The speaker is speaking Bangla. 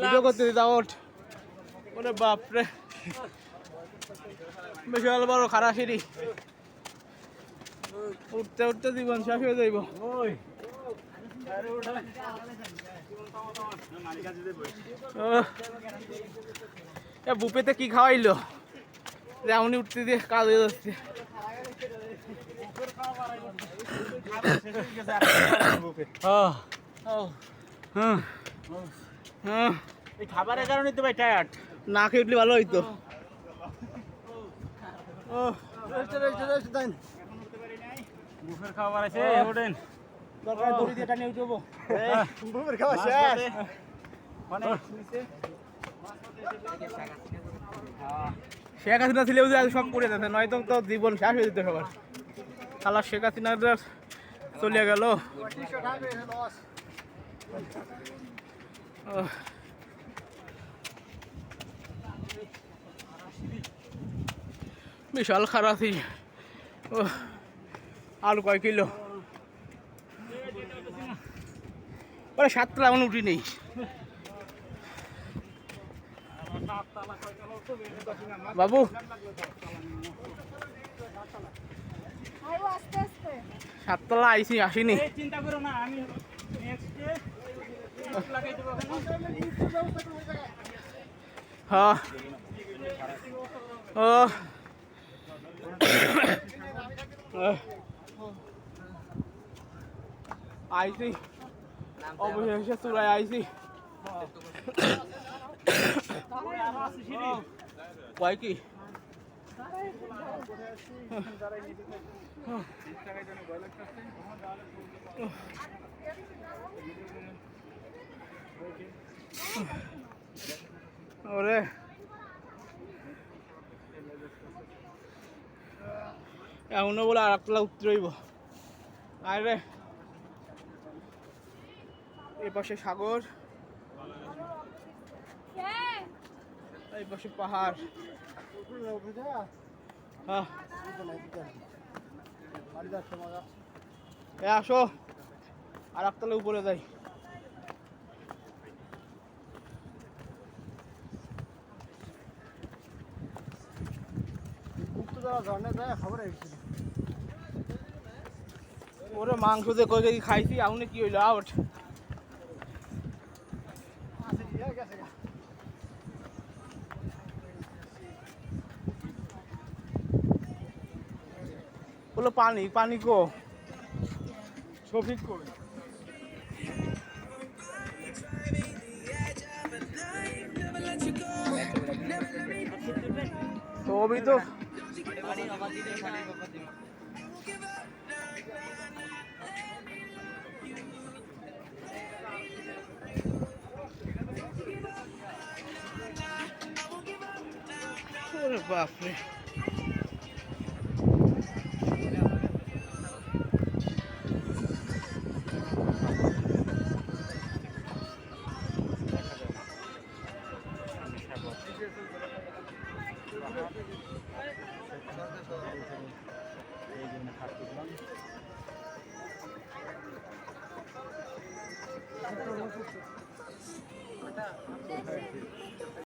ভিডিও করতে দিতা ওঠ। ওরে বাপরে। বিশাল বড় খারাপ সিঁড়ি। উঠতে উঠতে জীবন শেষ হয়ে যাইব। বুপেতে কি খাওয়াইলো? যেমনই উঠতে দিয়ে কাজ হয়ে যাচ্ছে। হুম। এই খাবারের কারণে তো ভাই টায়ার্ড না খেয়ে উঠলে ভালো হইতো। ও। বুফের খাবার আছে ওঠেন দরকার দড়ি দিয়ে টানিয়ে উঠবো বুফের খাবার শেষ। মানে শেখ হাসিনা যে আজ সব করে দিতে নয়তো তো জীবন শেষ হয়ে যেত সবার। খালা শেখ হাসিনা চলে গেল। বিশাল খারাপ ও, আলু কয় কিলো? ওরে সাতটা এমন উঠি নেই। বাবু। সাততলা আইসি আসিনি। চিন্তা করো না, আমি হ্যাঁ ও আইসি অবশেষে চূড়ায় আইসি কয় কি ওরে। এমনও বলে আর একটা উত্তরইব আরে এই পাশে সাগর। এই পাশে পাহাড়। হ্যাঁ। আসো। আর একতলা উপরে যাই। ওরে মাংস দিয়ে কই কই খাইছি, আউনে কি হইল? আউট। বলো পানি পানি কো। শফিক কো তো अभी বাপরে Thank you. পাহাড় এই জন্য থাকতেছিলাম